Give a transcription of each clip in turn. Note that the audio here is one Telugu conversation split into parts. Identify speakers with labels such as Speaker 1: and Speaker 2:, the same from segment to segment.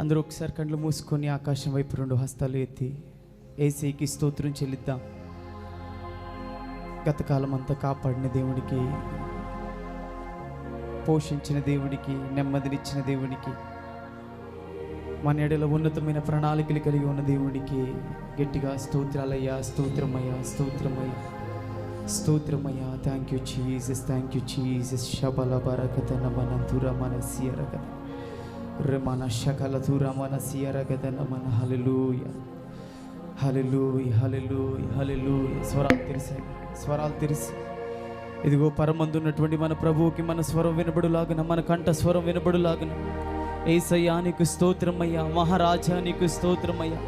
Speaker 1: అందరూ ఒకసారి కళ్ళు మూసుకొని ఆకాశం వైపు రెండు హస్తాలు ఎత్తి ఏసీకి స్తోత్రం చెల్లిద్దాం. గతకాలం అంతా కాపాడిన దేవునికి పోషించిన దేవునికి నెమ్మదినిచ్చిన దేవునికి మన ఎడల ఉన్నతమైన ప్రణాళికలు కలిగి ఉన్న దేవునికి గట్టిగా స్తోత్రాలయ్యా స్తోత్రమయ్యా స్తోత్రమయ్య స్తోత్రమయ్యా. Thank you Jesus thank you Jesus Sabala బరకత నమన దుర మన సియరగత రమణ శకల దుర మన సియరగత నమన హలలుయ హలలుయ హలలుయ హలలుయ స్వరాలు తెరిసి స్వరాలు తెరిసి ఇదిగో పరమందున్నటువంటి మన ప్రభువుకి మన స్వరం వినబడులాగన మన కంఠ స్వరం వినబడులాగన ఏసయ్యా నీకు స్తోత్రమయ్యా మహారాజా నీకు స్తోత్రమయ్యా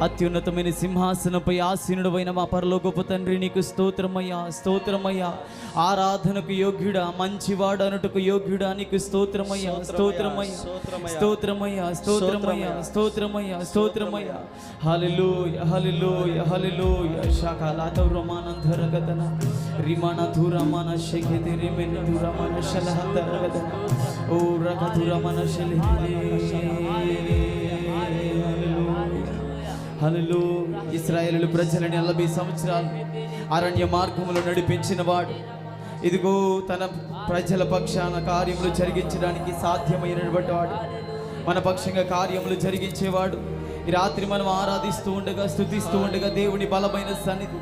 Speaker 1: అత్యున్నతమైన సింహాసనపై ఆసీనుడమైన మా పరలోకపు తండ్రి నీకు స్తోత్రమయ్యా స్తోత్రమయ్యా. ఆరాధనకు యోగ్యుడా మంచివాడు అనుటకు యోగ్యుడా నీకు స్తోత్రమయ్యా స్తోత్రమయ్యా స్తోత్రమయ్యా. స్తోత్రమయ్యా. స్తోత్రమయ్యా స్తోత్రమయ్యా హల్లెలూయ హల్లెలూయ హల్లెలూయ. శాఖలాత రమానంధర గదన రిమాన ధురమాన శఖెతి రిమెన ధురమాన గదన ఓ రక ధురమాన హలో హల్లెలూయ. ఇస్రాయేలు ప్రజలని నలభై సంవత్సరాలు అరణ్య మార్గంలో నడిపించిన వాడు. ఇదిగో తన ప్రజల పక్షాన కార్యములు జరిగించడానికి సాధ్యమైనటువంటి వాడు. మన పక్షంగా కార్యములు జరిగించేవాడు. ఈ రాత్రి మనం ఆరాధిస్తూ ఉండగా స్థుతిస్తూ ఉండగా దేవుని బలమైన సన్నిధి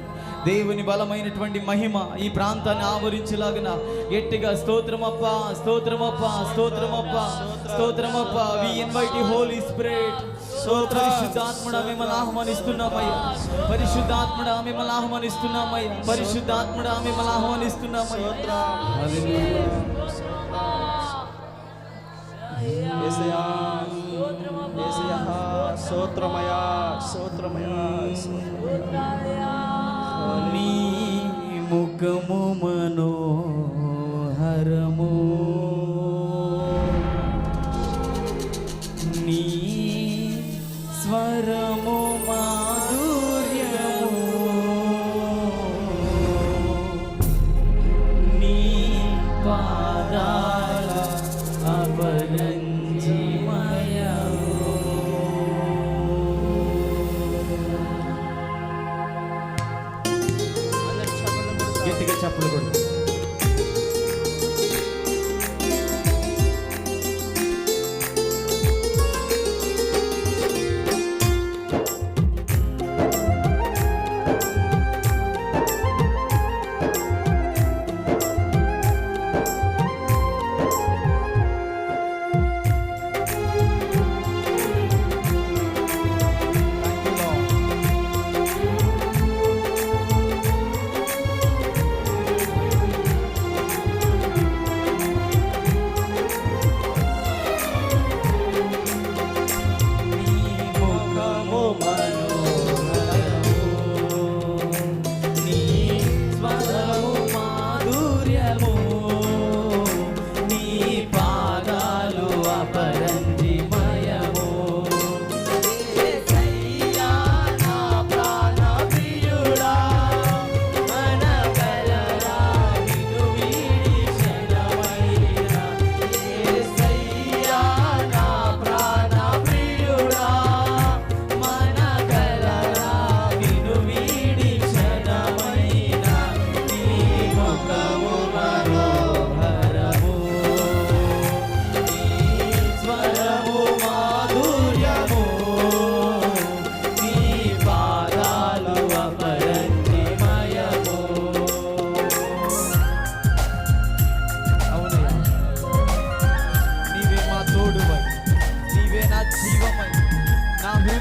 Speaker 1: దేవుని బలమైనటువంటి మహిమ ఈ ప్రాంతాన్ని ఆవరించలాగిన గట్టిగా స్తోత్రమప్ప స్తోత్రమప్ప స్తోత్రమప్ప స్తోత్రమప్ప. వి ఇన్వైట్ హోలీ స్పిరిట్ పరిశుద్ధాత్ముడ మిమ్మల్ని ఆహ్వానిస్తున్నామయ్యా. పరిశుద్ధాత్ముడ మిమ్మల్ని ఆహ్వానిస్తున్నామయ్యా. పరిశుద్ధాత్ముడ మిమ్మల్ని ఆహ్వానిస్తున్నామయ్యా.
Speaker 2: స్తోత్రమయా స్తోత్రమయా
Speaker 1: నీ ముఖము గట్టిగా చప్పులు కొడు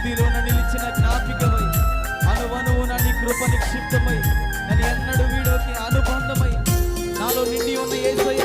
Speaker 1: సన్నిధిలోన నిలిచిన జ్ఞాపికమై అనువనువున నీ కృప నిక్షిప్తమై నన్ను ఎన్నడూ వీడోకి అనుబంధమై నాలో నిండి ఉన్న ఏసయ్య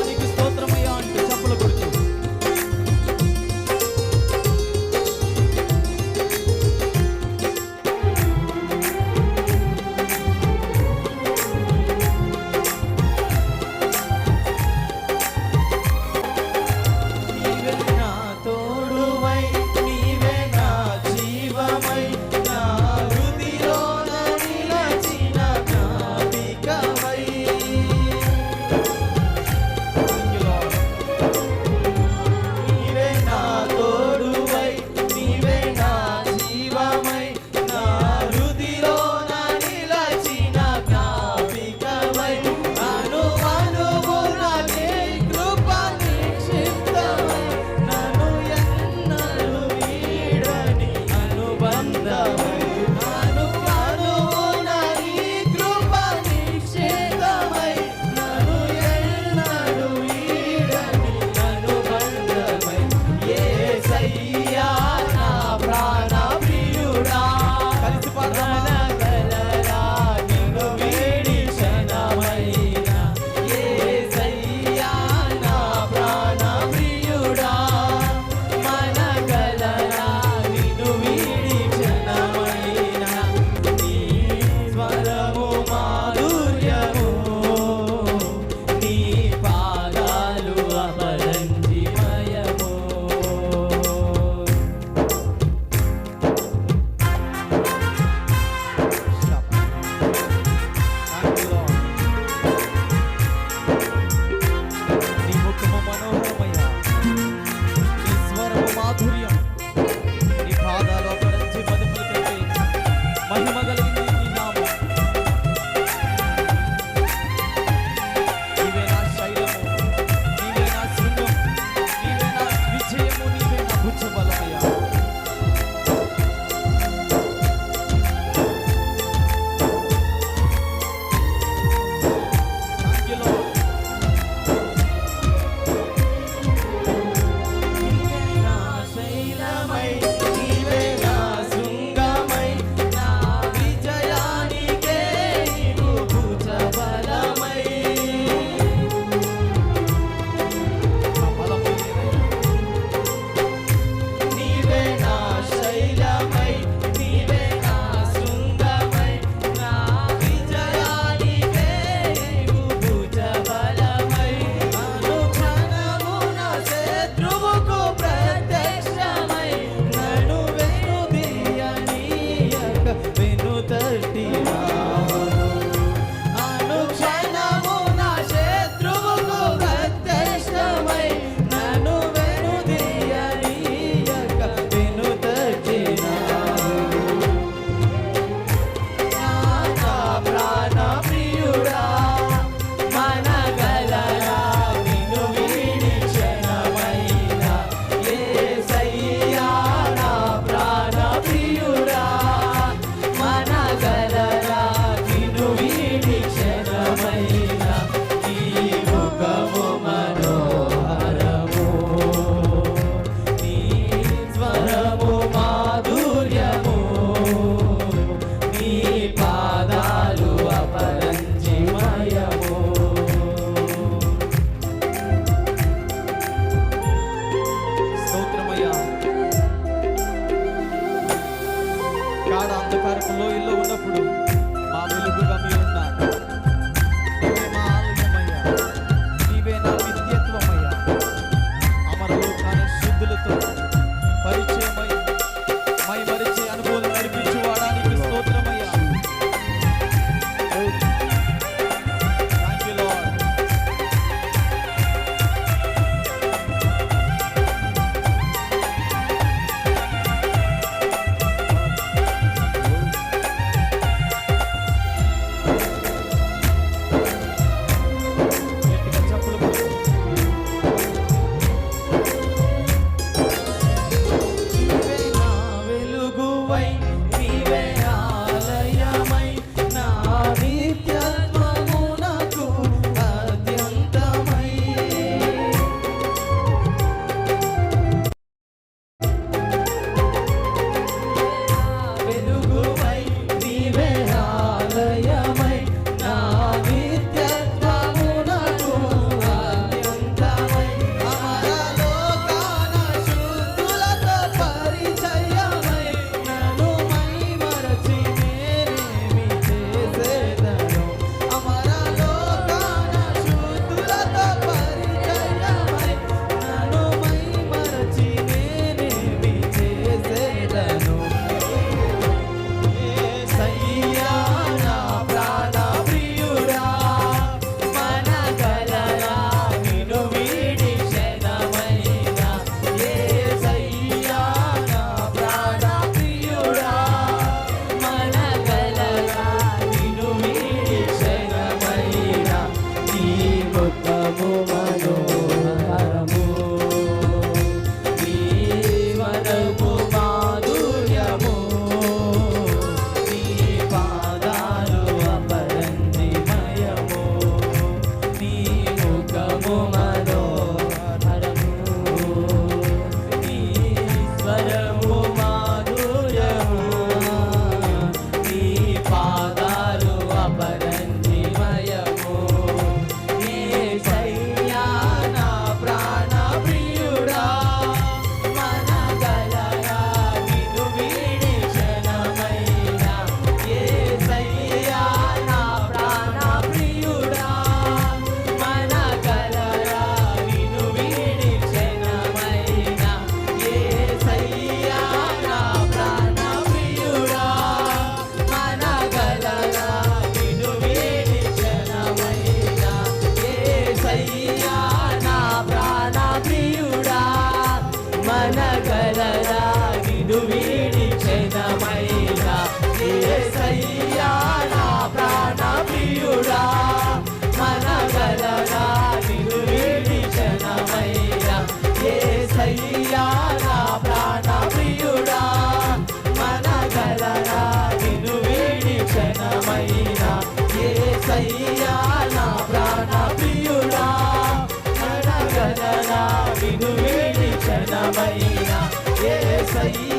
Speaker 1: ఏసయ్యా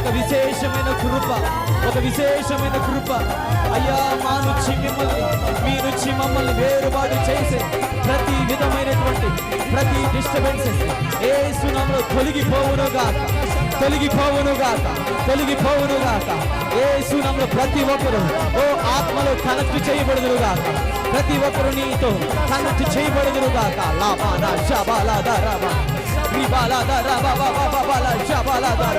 Speaker 1: ఒక విశేషమైన కృప ఒక విశేషమైన కృప. అయ్యా మా నుంచి మిమ్మల్ని మీ నుంచి మమ్మల్ని వేరుబాటు చేసే ప్రతి విధమైనటువంటి ప్రతి డిస్టర్బెన్సెస్ ఏ సునామలో తొలగిపోవును గాక తొలగిపోవును గాక తొలగిపోవును గాక. ఏ సునంలో ప్రతి ఒక్కరు ఓ ఆత్మలో కనెక్ట్ చేయబడుదురు గాక. ప్రతి ఒక్కరు నీతో కనెక్ట్ చేయబడుదురు గాక. లాభాల శబాల దరబ రిబాల దరబ బాబా బాల శబాల దర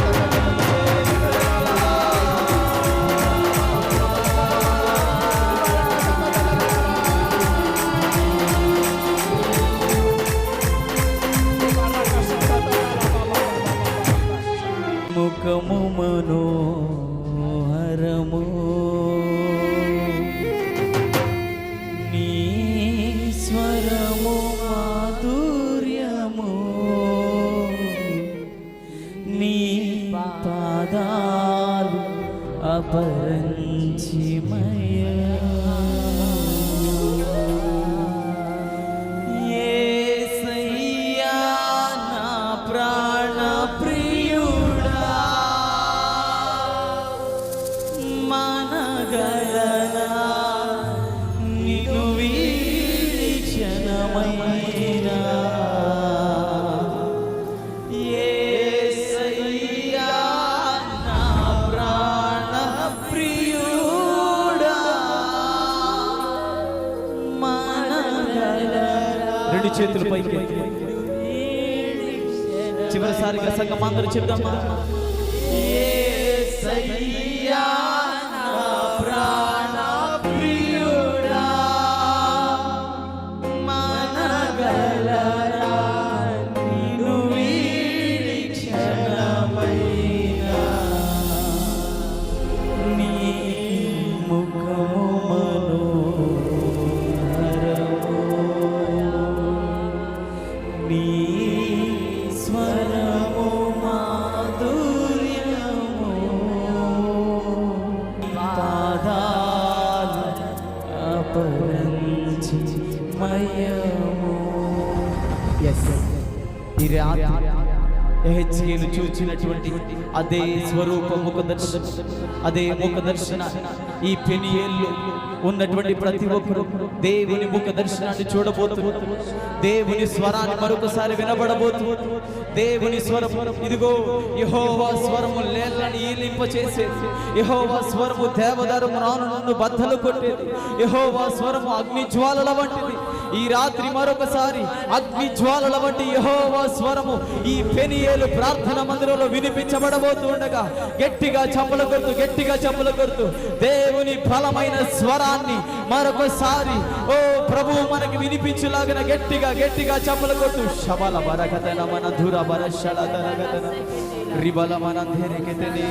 Speaker 1: చివరిసారిగా సంఘం అందరూ చెప్దామా? ఏ సయ్యా ఈ రాత్రి ఎహెచ్కేలు చూచినటువంటి అదే స్వరూప ముఖ దర్శన అదే ముఖ దర్శన. ఈ పెనియేళ్ళు ఉన్నటువంటి ప్రతి ఒక్కరు దేవుని ముఖ దర్శనాన్ని చూడబోతు దేవుని స్వరాన్ని మరొకసారి వినబడబోతు. దేవుని స్వరం ఇదిగో యహోవా స్వరము లేళ్ళని ఈలింప చేసేది యహోవా స్వరము దేవదారు రాను నన్ను బద్దలు కొట్టేది యహోవా స్వరము అగ్ని జ్వాలల వంటిది. ఈ రాత్రి మరొకసారి అగ్ని జ్వాలల వంటి యహోవా స్వరము ఈ పెనియేలు ప్రార్థన మందిరంలో వినిపించబడబోతుండగా గట్టిగా చప్పల కొడుతూ గట్టిగా చప్పల కొడుతూ దేవుని బలమైన స్వరాన్ని మరొకసారి ఓ ప్రభు మనకి వినిపించులాగిన గట్టిగా గట్టిగా చప్పల కొడుతూ శబల బరకతన మన ధుర బర శళ రిబల మన ధెరికెతనే